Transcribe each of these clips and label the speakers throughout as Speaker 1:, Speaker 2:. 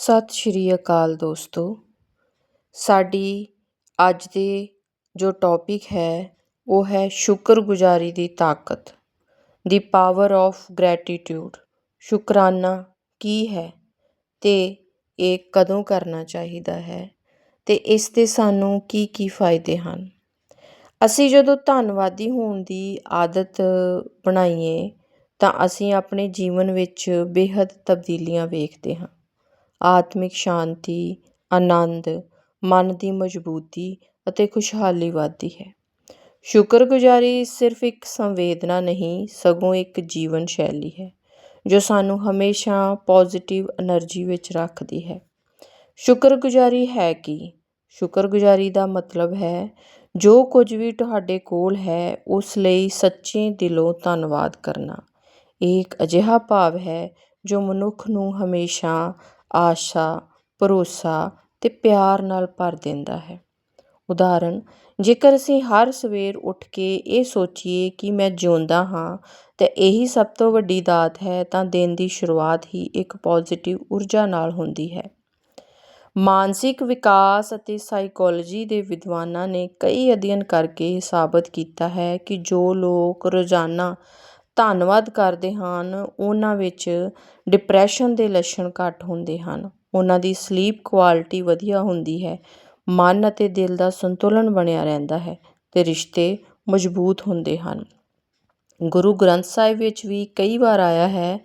Speaker 1: ਸਤਿ ਸ਼੍ਰੀ ਅਕਾਲ ਦੋਸਤੋ। ਸਾਡੀ ਅੱਜ ਦੇ ਜੋ ਟੋਪਿਕ ਹੈ, ਉਹ ਹੈ ਸ਼ੁਕਰਗੁਜ਼ਾਰੀ ਦੀ ਤਾਕਤ, ਦੀ ਪਾਵਰ ਆਫ ਗ੍ਰੈਟੀਟਿਊਡ ਸ਼ੁਕਰਾਨਾ ਕੀ ਹੈ? ਤੇ ਇਹ ਕਦੋਂ ਕਰਨਾ ਚਾਹੀਦਾ ਹੈ? ਤੇ ਇਸ ਦੇ ਸਾਨੂੰ ਕੀ ਕੀ ਫਾਇਦੇ ਹਨ? ਅਸੀਂ ਜਦੋਂ ਧੰਨਵਾਦੀ ਹੋਣ ਦੀ ਆਦਤ ਬਣਾਈਏ, ਤਾਂ ਅਸੀਂ ਆਪਣੇ ਜੀਵਨ ਵਿੱਚ ਬੇਹੱਦ ਤਬਦੀਲੀਆਂ ਵੇਖਦੇ ਹਾਂ। ਆਤਮਿਕ ਸ਼ਾਂਤੀ, ਆਨੰਦ, ਮਨ ਦੀ ਮਜ਼ਬੂਤੀ ਅਤੇ ਖੁਸ਼ਹਾਲੀ ਵੱਧਦੀ ਹੈ। ਸ਼ੁਕਰਗੁਜ਼ਾਰੀ ਸਿਰਫ ਇੱਕ ਸੰਵੇਦਨਾ ਨਹੀਂ, ਸਗੋਂ ਇੱਕ ਜੀਵਨ ਸ਼ੈਲੀ ਹੈ, ਜੋ ਸਾਨੂੰ ਹਮੇਸ਼ਾ ਪੋਜ਼ਿਟਿਵ એનર્ਜੀ ਵਿੱਚ ਰੱਖਦੀ ਹੈ। ਸ਼ੁਕਰਗੁਜ਼ਾਰੀ ਹੈ ਕੀ? ਸ਼ੁਕਰਗੁਜ਼ਾਰੀ ਦਾ ਮਤਲਬ ਹੈ, ਜੋ ਕੁਝ ਵੀ ਤੁਹਾਡੇ ਕੋਲ ਹੈ, ਉਸ ਲਈ ਸੱਚੇ ਦਿਲੋਂ ਧੰਨਵਾਦ ਕਰਨਾ। ਇਹ ਇੱਕ ਅਜਿਹਾ ਭਾਵ ਹੈ, ਜੋ ਮਨੁੱਖ ਨੂੰ ਹਮੇਸ਼ਾ ਆਸ਼ਾ, ਭਰੋਸਾ ਅਤੇ ਪਿਆਰ ਨਾਲ ਭਰ ਦਿੰਦਾ ਹੈ। ਉਦਾਹਰਨ, ਜੇਕਰ ਅਸੀਂ ਹਰ ਸਵੇਰ ਉੱਠ ਕੇ ਇਹ ਸੋਚੀਏ ਕਿ ਮੈਂ ਜਿਉਂਦਾ ਹਾਂ ਤੇ ਇਹੀ ਸਭ ਤੋਂ ਵੱਡੀ ਦਾਤ ਹੈ, ਤਾਂ ਦਿਨ ਦੀ ਸ਼ੁਰੂਆਤ ਹੀ ਇੱਕ ਪੋਜ਼ੀਟਿਵ ਊਰਜਾ ਨਾਲ ਹੁੰਦੀ ਹੈ। ਮਾਨਸਿਕ ਵਿਕਾਸ ਅਤੇ ਸਾਈਕੋਲੋਜੀ ਦੇ ਵਿਦਵਾਨਾਂ ਨੇ ਕਈ ਅਧਿਐਨ ਕਰਕੇ ਇਹ ਸਾਬਤ ਕੀਤਾ ਹੈ ਕਿ ਜੋ ਲੋਕ ਰੋਜ਼ਾਨਾ ਧੰਨਵਾਦ ਕਰਦੇ ਹਨ। ਉਹਨਾਂ ਵਿੱਚ ਡਿਪਰੈਸ਼ਨ ਦੇ ਲੱਛਣ ਘੱਟ ਹੁੰਦੇ ਹਨ। ਉਹਨਾਂ ਦੀ ਸਲੀਪ ਕੁਆਲਿਟੀ ਵਧੀਆ ਹੁੰਦੀ ਹੈ। ਮਨ ਅਤੇ ਦਿਲ ਦਾ ਸੰਤੁਲਨ ਬਣਿਆ ਰਹਿੰਦਾ ਹੈ ਅਤੇ ਰਿਸ਼ਤੇ ਮਜ਼ਬੂਤ ਹੁੰਦੇ ਹਨ। ਗੁਰੂ ਗ੍ਰੰਥ ਸਾਹਿਬ ਵਿੱਚ ਵੀ ਕਈ ਵਾਰ ਆਇਆ ਹੈ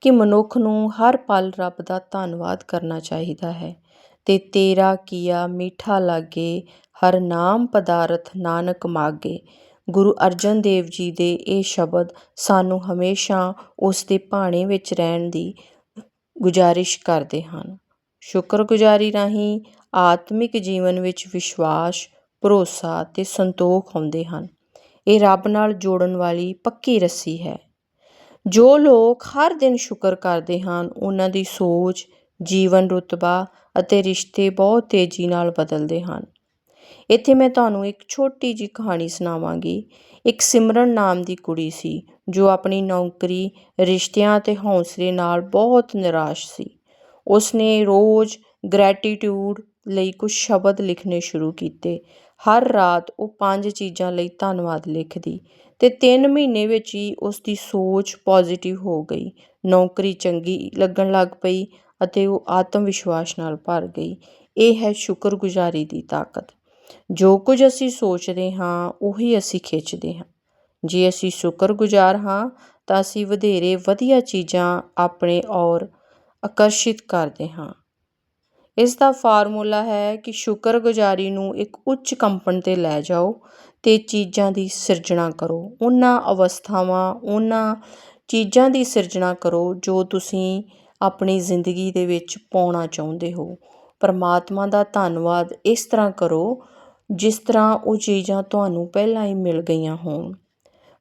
Speaker 1: ਕਿ ਮਨੁੱਖ ਨੂੰ ਹਰ ਪਲ ਰੱਬ ਦਾ ਧੰਨਵਾਦ ਕਰਨਾ ਚਾਹੀਦਾ ਹੈ। ਅਤੇ ਤੇਰਾ ਕੀਆ ਮੀਠਾ ਲਾਗੇ, ਹਰ ਨਾਮ ਪਦਾਰਥ ਨਾਨਕ ਮਾਗੇ। ਗੁਰੂ ਅਰਜਨ ਦੇਵ ਜੀ ਦੇ ਇਹ ਸ਼ਬਦ ਸਾਨੂੰ ਹਮੇਸ਼ਾ ਉਸ ਦੇ ਭਾਣੇ ਵਿੱਚ ਰਹਿਣ ਦੀ ਗੁਜ਼ਾਰਿਸ਼ ਕਰਦੇ ਹਨ। ਸ਼ੁਕਰਗੁਜ਼ਾਰੀ ਰਾਹੀਂ ਆਤਮਿਕ ਜੀਵਨ ਵਿੱਚ ਵਿਸ਼ਵਾਸ, ਭਰੋਸਾ ਤੇ ਸੰਤੋਖ ਆਉਂਦੇ ਹਨ। ਇਹ ਰੱਬ ਨਾਲ ਜੋੜਨ ਵਾਲੀ ਪੱਕੀ ਰੱਸੀ ਹੈ। ਜੋ ਲੋਕ ਹਰ ਦਿਨ ਸ਼ੁਕਰ ਕਰਦੇ ਹਨ, ਉਹਨਾਂ ਦੀ ਸੋਚ, ਜੀਵਨ ਰੁਤਬਾ ਅਤੇ ਰਿਸ਼ਤੇ ਬਹੁਤ ਤੇਜ਼ੀ ਨਾਲ ਬਦਲਦੇ ਹਨ। ਇੱਥੇ ਮੈਂ ਤੁਹਾਨੂੰ ਇੱਕ ਛੋਟੀ ਜਿਹੀ ਕਹਾਣੀ ਸੁਣਾਵਾਂਗੀ। ਇੱਕ ਸਿਮਰਨ ਨਾਮ ਦੀ ਕੁੜੀ ਸੀ, ਜੋ ਆਪਣੀ ਨੌਕਰੀ, ਰਿਸ਼ਤਿਆਂ ਅਤੇ ਹੌਸਲੇ ਨਾਲ ਬਹੁਤ ਨਿਰਾਸ਼ ਸੀ। ਉਸਨੇ ਰੋਜ਼ ਗ੍ਰੈਟੀਟਿਊਡ ਲਈ ਕੁਝ ਸ਼ਬਦ ਲਿਖਣੇ ਸ਼ੁਰੂ ਕੀਤੇ। ਹਰ ਰਾਤ ਉਹ ਪੰਜ ਚੀਜ਼ਾਂ ਲਈ ਧੰਨਵਾਦ ਲਿਖਦੀ ਤੇ 3 ਮਹੀਨੇ ਵਿੱਚ ਹੀ ਉਸ ਦੀ ਸੋਚ ਪੋਜ਼ਿਟਿਵ ਹੋ ਗਈ। ਨੌਕਰੀ ਚੰਗੀ ਲੱਗਣ ਲੱਗ ਪਈ ਅਤੇ ਉਹ ਆਤਮ ਵਿਸ਼ਵਾਸ ਨਾਲ ਭਰ ਗਈ। ਇਹ ਹੈ ਸ਼ੁਕਰਗੁਜ਼ਾਰੀ ਦੀ ਤਾਕਤ। ਜੋ ਕੁਝ ਅਸੀਂ ਸੋਚਦੇ ਹਾਂ, ਉਹੀ ਅਸੀਂ ਖਿੱਚਦੇ ਹਾਂ। ਜੇ ਅਸੀਂ ਸ਼ੁਕਰਗੁਜ਼ਾਰ ਹਾਂ, ਤਾਂ ਅਸੀਂ ਵਧੇਰੇ ਵਧੀਆ ਚੀਜ਼ਾਂ ਆਪਣੇ ਔਰ ਆਕਰਸ਼ਿਤ ਕਰਦੇ ਹਾਂ। ਇਸ ਦਾ ਫਾਰਮੂਲਾ ਹੈ ਕਿ ਸ਼ੁਕਰਗੁਜ਼ਾਰੀ ਨੂੰ ਇੱਕ ਉੱਚ ਕੰਪਨ ਤੇ ਲੈ ਜਾਓ ਅਤੇ ਚੀਜ਼ਾਂ ਦੀ ਸਿਰਜਣਾ ਕਰੋ। ਉਹਨਾਂ ਅਵਸਥਾਵਾਂ, ਉਹਨਾਂ ਚੀਜ਼ਾਂ ਦੀ ਸਿਰਜਣਾ ਕਰੋ ਜੋ ਤੁਸੀਂ ਆਪਣੀ ਜ਼ਿੰਦਗੀ ਦੇ ਵਿੱਚ ਪਾਉਣਾ ਚਾਹੁੰਦੇ ਹੋ। ਪਰਮਾਤਮਾ ਦਾ ਧੰਨਵਾਦ ਇਸ ਤਰ੍ਹਾਂ ਕਰੋ ਜਿਸ ਤਰ੍ਹਾਂ ਉਹ ਚੀਜ਼ਾਂ ਤੁਹਾਨੂੰ ਪਹਿਲਾਂ ਹੀ ਮਿਲ ਗਈਆਂ ਹੋਣ।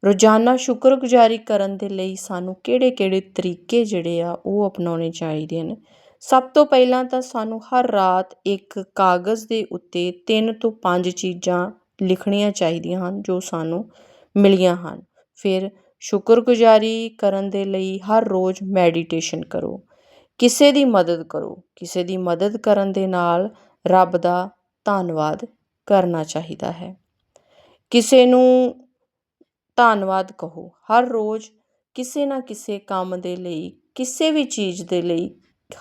Speaker 1: ਰੋਜ਼ਾਨਾ ਸ਼ੁਕਰਗੁਜ਼ਾਰੀ ਕਰਨ ਦੇ ਲਈ ਸਾਨੂੰ ਕਿਹੜੇ-ਕਿਹੜੇ ਤਰੀਕੇ ਜਿਹੜੇ ਆ ਉਹ ਅਪਣਾਉਣੇ ਚਾਹੀਦੇ ਨੇ ਸਭ ਤੋਂ ਪਹਿਲਾਂ ਤਾਂ ਸਾਨੂੰ ਹਰ ਰਾਤ ਇੱਕ ਕਾਗਜ਼ ਦੇ ਉੱਤੇ ਤਿੰਨ ਤੋਂ ਪੰਜ ਚੀਜ਼ਾਂ ਲਿਖਣੀਆਂ ਚਾਹੀਦੀਆਂ ਹਨ ਜੋ ਸਾਨੂੰ ਮਿਲੀਆਂ ਹਨ। ਫਿਰ ਸ਼ੁਕਰਗੁਜ਼ਾਰੀ ਕਰਨ ਦੇ ਲਈ ਹਰ ਰੋਜ਼ ਮੈਡੀਟੇਸ਼ਨ ਕਰੋ। ਕਿਸੇ ਦੀ ਮਦਦ ਕਰੋ। ਕਿਸੇ ਦੀ ਮਦਦ ਕਰਨ ਦੇ ਨਾਲ ਰੱਬ ਦਾ ਧੰਨਵਾਦ ਕਰਨਾ ਚਾਹੀਦਾ ਹੈ। ਕਿਸੇ ਨੂੰ ਧੰਨਵਾਦ ਕਹੋ। ਹਰ ਰੋਜ਼ ਕਿਸੇ ਨਾ ਕਿਸੇ ਕੰਮ ਦੇ ਲਈ, ਕਿਸੇ ਵੀ ਚੀਜ਼ ਦੇ ਲਈ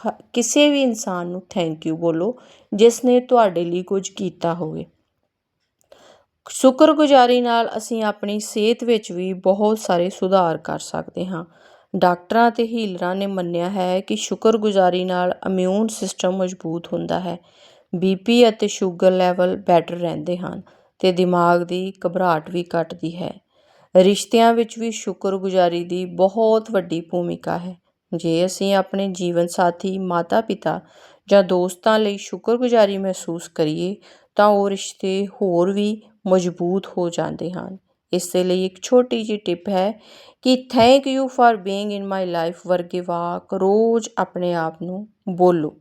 Speaker 1: ਹ ਕਿਸੇ ਵੀ ਇਨਸਾਨ ਨੂੰ ਥੈਂਕ ਯੂ ਬੋਲੋ, ਜਿਸ ਨੇ ਤੁਹਾਡੇ ਲਈ ਕੁਝ ਕੀਤਾ ਹੋਵੇ। ਸ਼ੁਕਰਗੁਜ਼ਾਰੀ ਨਾਲ ਅਸੀਂ ਆਪਣੀ ਸਿਹਤ ਵਿੱਚ ਵੀ ਬਹੁਤ ਸਾਰੇ ਸੁਧਾਰ ਕਰ ਸਕਦੇ ਹਾਂ। ਡਾਕਟਰਾਂ ਤੇ ਹੀਲਰਾਂ ਨੇ ਮੰਨਿਆ ਹੈ ਕਿ ਸ਼ੁਕਰਗੁਜ਼ਾਰੀ ਨਾਲ ਇਮਿਊਨ ਸਿਸਟਮ ਮਜ਼ਬੂਤ ਹੁੰਦਾ ਹੈ। ਬੀ ਪੀ ਅਤੇ ਸ਼ੂਗਰ ਲੈਵਲ ਬੈਟਰ ਰਹਿੰਦੇ ਹਨ ਅਤੇ ਦਿਮਾਗ ਦੀ ਘਬਰਾਹਟ ਵੀ ਘੱਟਦੀ ਹੈ। ਰਿਸ਼ਤਿਆਂ ਵਿੱਚ ਵੀ ਸ਼ੁਕਰਗੁਜ਼ਾਰੀ ਦੀ ਬਹੁਤ ਵੱਡੀ ਭੂਮਿਕਾ ਹੈ। ਜੇ ਅਸੀਂ ਆਪਣੇ ਜੀਵਨ ਸਾਥੀ ਮਾਤਾ ਪਿਤਾ ਜਾਂ ਦੋਸਤਾਂ ਲਈ ਸ਼ੁਕਰਗੁਜ਼ਾਰੀ ਮਹਿਸੂਸ ਕਰੀਏ, ਤਾਂ ਉਹ ਰਿਸ਼ਤੇ ਹੋਰ ਵੀ ਮਜ਼ਬੂਤ ਹੋ ਜਾਂਦੇ ਹਨ। ਇਸ ਲਈ ਇੱਕ ਛੋਟੀ ਜਿਹੀ ਟਿਪ ਹੈ ਕਿ thank you for being in my life ਵਰਗੇ ਵਾਕ ਰੋਜ਼ ਆਪਣੇ ਆਪ ਨੂੰ ਬੋਲੋ।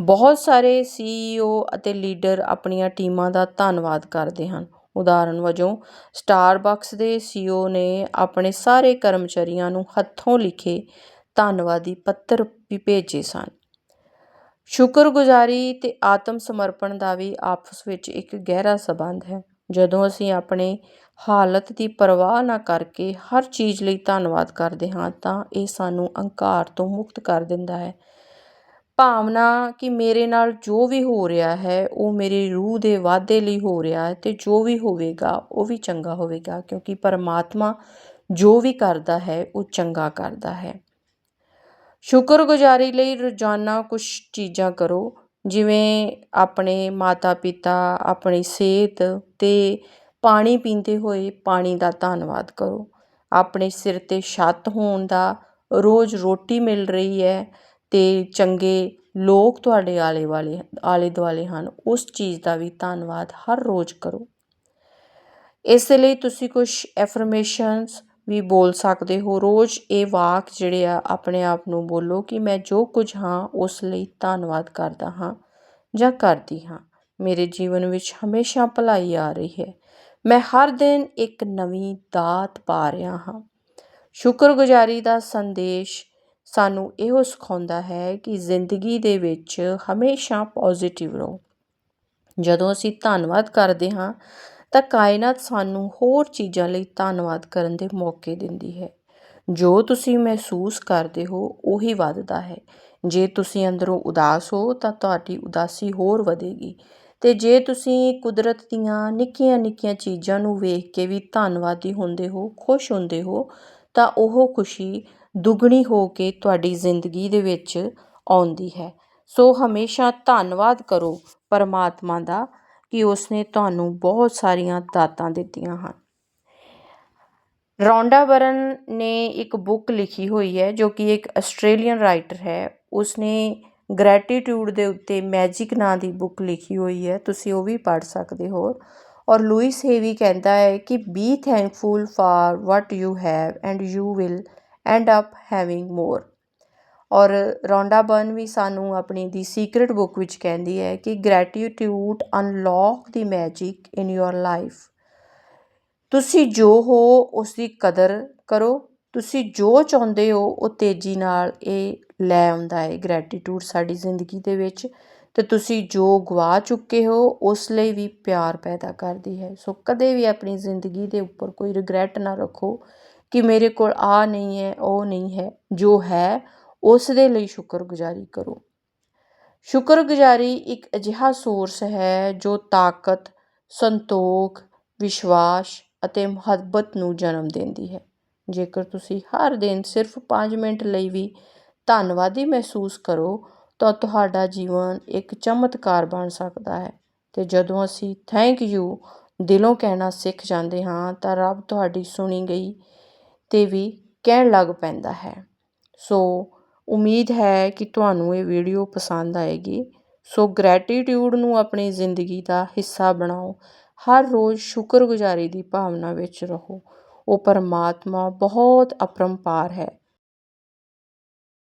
Speaker 1: ਬਹੁਤ ਸਾਰੇ ਸੀਈਓ ਅਤੇ ਲੀਡਰ ਆਪਣੀਆਂ ਟੀਮਾਂ ਦਾ ਧੰਨਵਾਦ ਕਰਦੇ ਹਨ। ਉਦਾਹਰਨ ਵਜੋਂ ਸਟਾਰਬਕਸ ਦੇ ਸੀਈਓ ਨੇ ਆਪਣੇ ਸਾਰੇ ਕਰਮਚਾਰੀਆਂ ਨੂੰ ਹੱਥੋਂ ਲਿਖੇ ਧੰਨਵਾਦੀ ਪੱਤਰ ਵੀ ਭੇਜੇ ਸਨ। ਸ਼ੁਕਰਗੁਜ਼ਾਰੀ ਤੇ ਆਤਮ ਸਮਰਪਣ ਦਾ ਵੀ ਆਪਸ ਵਿੱਚ ਇੱਕ ਗਹਿਰਾ ਸਬੰਧ ਹੈ। ਜਦੋਂ ਅਸੀਂ ਆਪਣੇ ਹਾਲਤ ਦੀ ਪਰਵਾਹ ਨਾ ਕਰਕੇ ਹਰ ਚੀਜ਼ ਲਈ ਧੰਨਵਾਦ ਕਰਦੇ ਹਾਂ, ਤਾਂ ਇਹ ਸਾਨੂੰ ਅਹੰਕਾਰ ਤੋਂ ਮੁਕਤ ਕਰ ਦਿੰਦਾ ਹੈ। ਭਾਵਨਾ ਕਿ ਮੇਰੇ ਨਾਲ ਜੋ ਵੀ ਹੋ ਰਿਹਾ ਹੈ, ਉਹ ਮੇਰੀ ਰੂਹ ਦੇ ਵਾਧੇ ਲਈ ਹੋ ਰਿਹਾ ਹੈ ਅਤੇ ਜੋ ਵੀ ਹੋਵੇਗਾ, ਉਹ ਵੀ ਚੰਗਾ ਹੋਵੇਗਾ, ਕਿਉਂਕਿ ਪਰਮਾਤਮਾ ਜੋ ਵੀ ਕਰਦਾ ਹੈ, ਉਹ ਚੰਗਾ ਕਰਦਾ ਹੈ। ਸ਼ੁਕਰਗੁਜ਼ਾਰੀ ਲਈ ਰੋਜ਼ਾਨਾ ਕੁਝ ਚੀਜ਼ਾਂ ਕਰੋ, ਜਿਵੇਂ ਆਪਣੇ ਮਾਤਾ ਪਿਤਾ ਆਪਣੀ ਸਿਹਤ ਅਤੇ ਪਾਣੀ ਪੀਂਦੇ ਹੋਏ ਪਾਣੀ ਦਾ ਧੰਨਵਾਦ ਕਰੋ। ਆਪਣੇ ਸਿਰ ਤੇ ਛੱਤ ਹੋਣ ਦਾ ਰੋਜ਼ ਰੋਟੀ ਮਿਲ ਰਹੀ ਹੈ ਅਤੇ ਚੰਗੇ ਲੋਕ ਤੁਹਾਡੇ ਆਲੇ ਵਾਲੇ, ਆਲੇ ਦੁਆਲੇ ਹਨ, ਉਸ ਚੀਜ਼ ਦਾ ਵੀ ਧੰਨਵਾਦ ਹਰ ਰੋਜ਼ ਕਰੋ। ਇਸ ਲਈ ਤੁਸੀਂ ਕੁਛ ਐਫਰਮੇਸ਼ਨਸ ਵੀ ਬੋਲ ਸਕਦੇ ਹੋ। ਰੋਜ਼ ਇਹ ਵਾਕ ਜਿਹੜੇ ਆ, ਆਪਣੇ ਆਪ ਨੂੰ ਬੋਲੋ ਕਿ ਮੈਂ ਜੋ ਕੁਝ ਹਾਂ, ਉਸ ਲਈ ਧੰਨਵਾਦ ਕਰਦਾ ਹਾਂ ਜਾਂ ਕਰਦੀ ਹਾਂ। ਮੇਰੇ ਜੀਵਨ ਵਿੱਚ ਹਮੇਸ਼ਾ ਭਲਾਈ ਆ ਰਹੀ ਹੈ। ਮੈਂ ਹਰ ਦਿਨ ਇੱਕ ਨਵੀਂ ਦਾਤ ਪਾ ਰਿਹਾ ਹਾਂ। ਸ਼ੁਕਰਗੁਜ਼ਾਰੀ ਦਾ ਸੰਦੇਸ਼ ਸਾਨੂੰ ਇਹੋ ਸਿਖਾਉਂਦਾ ਹੈ ਕਿ ਜ਼ਿੰਦਗੀ ਦੇ ਵਿੱਚ ਹਮੇਸ਼ਾ ਪੋਜ਼ੀਟਿਵ ਰਹੋ। ਜਦੋਂ ਅਸੀਂ ਧੰਨਵਾਦ ਕਰਦੇ ਹਾਂ, ਤਾਂ ਕਾਇਨਾਤ ਸਾਨੂੰ ਹੋਰ ਚੀਜ਼ਾਂ ਲਈ ਧੰਨਵਾਦ ਕਰਨ ਦੇ ਮੌਕੇ ਦਿੰਦੀ ਹੈ। ਜੋ ਤੁਸੀਂ ਮਹਿਸੂਸ ਕਰਦੇ ਹੋ, ਉਹੀ ਵੱਧਦਾ ਹੈ। ਜੇ ਤੁਸੀਂ ਅੰਦਰੋਂ ਉਦਾਸ ਹੋ, ਤਾਂ ਤੁਹਾਡੀ ਉਦਾਸੀ ਹੋਰ ਵਧੇਗੀ। ਤੇ ਜੇ ਤੁਸੀਂ ਕੁਦਰਤ ਦੀਆਂ ਨਿੱਕੀਆਂ ਨਿੱਕੀਆਂ ਚੀਜ਼ਾਂ ਨੂੰ ਵੇਖ ਕੇ ਵੀ ਧੰਨਵਾਦੀ ਹੁੰਦੇ ਹੋ, ਖੁਸ਼ ਹੁੰਦੇ ਹੋ, ਤਾਂ ਉਹ ਖੁਸ਼ੀ ਦੁੱਗਣੀ ਹੋ ਕੇ ਤੁਹਾਡੀ ਜ਼ਿੰਦਗੀ ਦੇ ਵਿੱਚ ਆਉਂਦੀ ਹੈ। ਸੋ ਹਮੇਸ਼ਾ ਧੰਨਵਾਦ ਕਰੋ ਪਰਮਾਤਮਾ ਦਾ ਕਿ ਉਸਨੇ ਤੁਹਾਨੂੰ ਬਹੁਤ ਸਾਰੀਆਂ ਦਾਤਾਂ ਦਿੱਤੀਆਂ ਹਨ। ਰੌਂਡਾ ਬਰਨ ਨੇ ਇੱਕ ਬੁੱਕ ਲਿਖੀ ਹੋਈ ਹੈ ਜੋ ਕਿ ਇੱਕ ਆਸਟ੍ਰੇਲੀਅਨ ਰਾਈਟਰ ਹੈ। ਉਸਨੇ ਗ੍ਰੈਟੀਟਿਊਡ ਦੇ ਉੱਤੇ ਮੈਜਿਕ ਨਾਂ ਦੀ ਬੁੱਕ ਲਿਖੀ ਹੋਈ ਹੈ। ਤੁਸੀਂ ਉਹ ਵੀ ਪੜ੍ਹ ਸਕਦੇ ਹੋ। ਔਰ ਲੂਇਸ ਹੇਵੀ ਕਹਿੰਦਾ ਹੈ ਕਿ be thankful for what you have and you will end up having more ਔਰ ਰੌਂਡਾ ਬਰਨ ਵੀ ਸਾਨੂੰ ਆਪਣੀ ਦੀ ਸੀਕ੍ਰੀਟ ਬੁੱਕ ਵਿੱਚ ਕਹਿੰਦੀ ਹੈ ਕਿ gratitude unlock the magic in your life ਤੁਸੀਂ ਜੋ ਹੋ ਉਸ ਦੀ ਕਦਰ ਕਰੋ। ਤੁਸੀਂ ਜੋ ਚਾਹੁੰਦੇ ਹੋ, ਉਹ ਤੇਜ਼ੀ ਨਾਲ ਇਹ ਲੈ ਆਉਂਦਾ ਹੈ ਗ੍ਰੈਟੀਟਿਊਡ ਸਾਡੀ ਜ਼ਿੰਦਗੀ ਦੇ ਵਿੱਚ। ਤੇ ਤੁਸੀਂ ਜੋ ਗਵਾ ਚੁੱਕੇ ਹੋ, ਉਸ ਲਈ ਵੀ ਪਿਆਰ ਪੈਦਾ ਕਰਦੀ ਹੈ। ਸੋ ਕਦੇ ਵੀ ਆਪਣੀ ਜ਼ਿੰਦਗੀ ਦੇ ਉੱਪਰ ਕੋਈ ਰਿਗਰੈਟ ਨਾ ਰੱਖੋ। ਕਿ ਮੇਰੇ ਕੋਲ ਆਹ ਨਹੀਂ ਹੈ, ਉਹ ਨਹੀਂ ਹੈ, ਜੋ ਹੈ, ਉਸ ਦੇ ਲਈ ਸ਼ੁਕਰਗੁਜ਼ਾਰੀ ਕਰੋ। ਸ਼ੁਕਰਗੁਜ਼ਾਰੀ ਇੱਕ ਅਜਿਹਾ ਸੋਰਸ ਹੈ ਜੋ ਤਾਕਤ, ਸੰਤੋਖ, ਵਿਸ਼ਵਾਸ ਅਤੇ ਮੁਹੱਬਤ ਨੂੰ ਜਨਮ ਦਿੰਦੀ ਹੈ। ਜੇਕਰ ਤੁਸੀਂ ਹਰ ਦਿਨ ਸਿਰਫ 5 ਮਿੰਟ ਲਈ ਵੀ ਧੰਨਵਾਦੀ ਮਹਿਸੂਸ ਕਰੋ, ਤਾਂ ਤੁਹਾਡਾ ਜੀਵਨ ਇੱਕ ਚਮਤਕਾਰ ਬਣ ਸਕਦਾ ਹੈ। ਤੇ ਜਦੋਂ ਅਸੀਂ ਥੈਂਕ ਯੂ ਦਿਲੋਂ ਕਹਿਣਾ ਸਿੱਖ ਜਾਂਦੇ ਹਾਂ, ਤਾਂ ਰੱਬ ਤੁਹਾਡੀ ਸੁਣੀ ਗਈ ਤੇ ਵੀ ਕਹਿਣ ਲੱਗ ਪੈਂਦਾ ਹੈ। ਸੋ, ਉਮੀਦ ਹੈ ਕਿ ਤੁਹਾਨੂੰ ਇਹ ਵੀਡੀਓ ਪਸੰਦ ਆਏਗੀ। ਸੋ ਗ੍ਰੈਟੀਟਿਊਡ ਨੂੰ ਆਪਣੀ ਜ਼ਿੰਦਗੀ ਦਾ ਹਿੱਸਾ ਬਣਾਓ। ਹਰ ਰੋਜ਼ ਸ਼ੁਕਰਗੁਜ਼ਾਰੀ ਦੀ ਭਾਵਨਾ ਵਿੱਚ ਰਹੋ। ਉਹ ਪਰਮਾਤਮਾ ਬਹੁਤ ਅਪਰੰਪਾਰ ਹੈ।